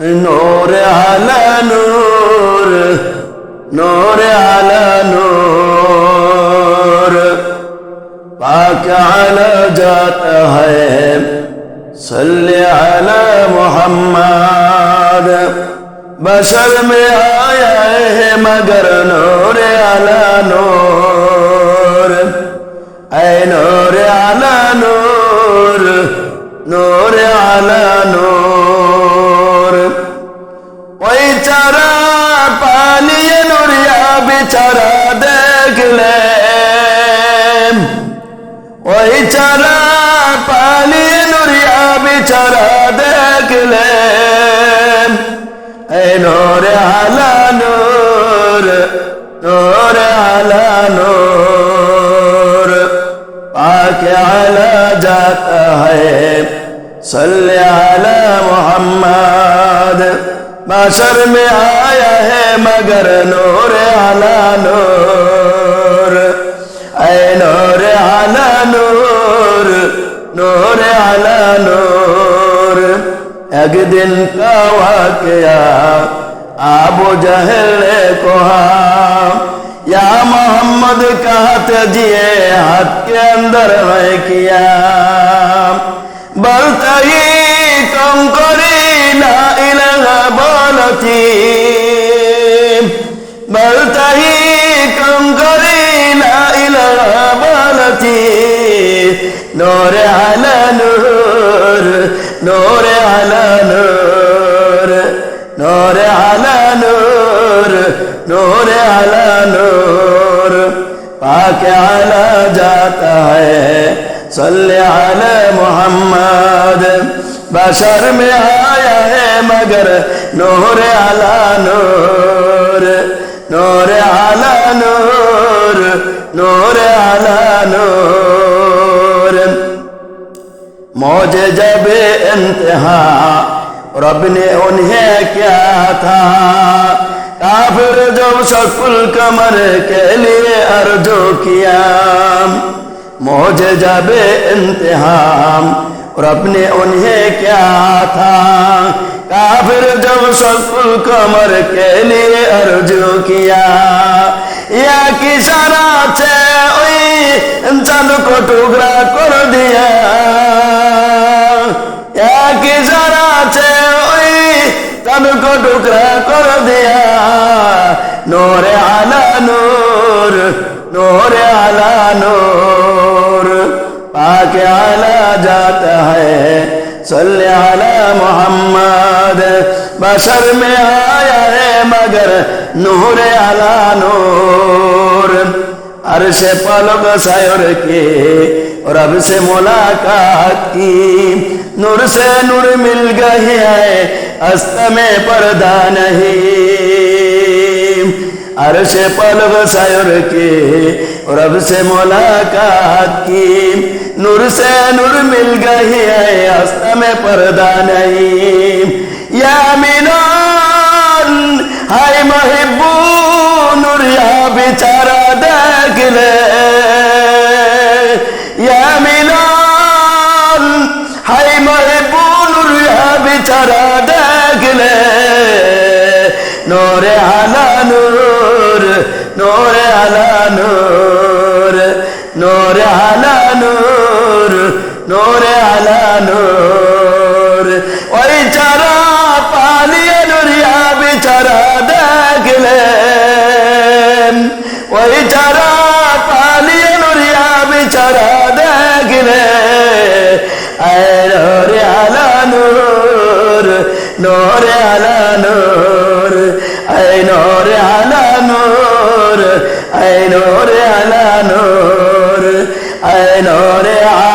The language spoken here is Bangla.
نور على نور نور على نور پاک على جاتا ہے صلی علی محمد بشر میں آیا ہے مگر نور على نور اے نور على نور نور চারা দেখলে ওই চারা পালিয়ে নুরিয়া বিচারা দেখলে নোর আলা নোর নোর আলা নোর। পাকে আলা যাতা হ্যাঁ সাল্লাহ আলা মোহাম্মদ। बशर में आया है मगर नूर आला नूर ऐ नूर आला नूर नूर आला नूर एक दिन का वाकया आबू जहल ने कहा या मोहम्मद कहते जिए हाथ के अंदर है حكيم بلتهي كم قري لا إله بالتي نور على نور نور على نور نور على نور نور على نور پاک على جاتا ہے صلی علی محمد بشر میں آیا মগর নোর আলা নোর নোর আলা নোর নোর আলা নোর মজে যাবে এনতেহা رب نے انہیں کیا تھا کافر جب شکل کمر کے لیے ارجو کیا موجے جب انتہام رب نے انہیں کیا تھا काफिर जब सकुल कमर के लिए अर्जू किया या कि सारा छे ओई चांद को टुकड़ा कर दिया या कि सारा छे ओई चांद को टुकड़ा कर दिया नोरे आ بشر میں آیا ہے مگر نور علا نور عرش پلک سائر کے رب سے ملاقات کی نور سے نور مل گئی ہے است میں پردہ نہیں عرش پلک سائر کے رب سے ملاقات کی نور سے نور مل گئی ہے است میں پردہ نہیں ইয়া মিনান হাই মাহিবুন রিয়া বিচারা দেখলে। ইয়া মিনান হাই মাহিবুন রিয়া বিচারা দেখলে। নরে হালা নূর নূর তারা দেখলে আয়রে আলানুর নরে আলানুর আয় নরে আলানুর আয় নরে আলানুর আয় নরে আলা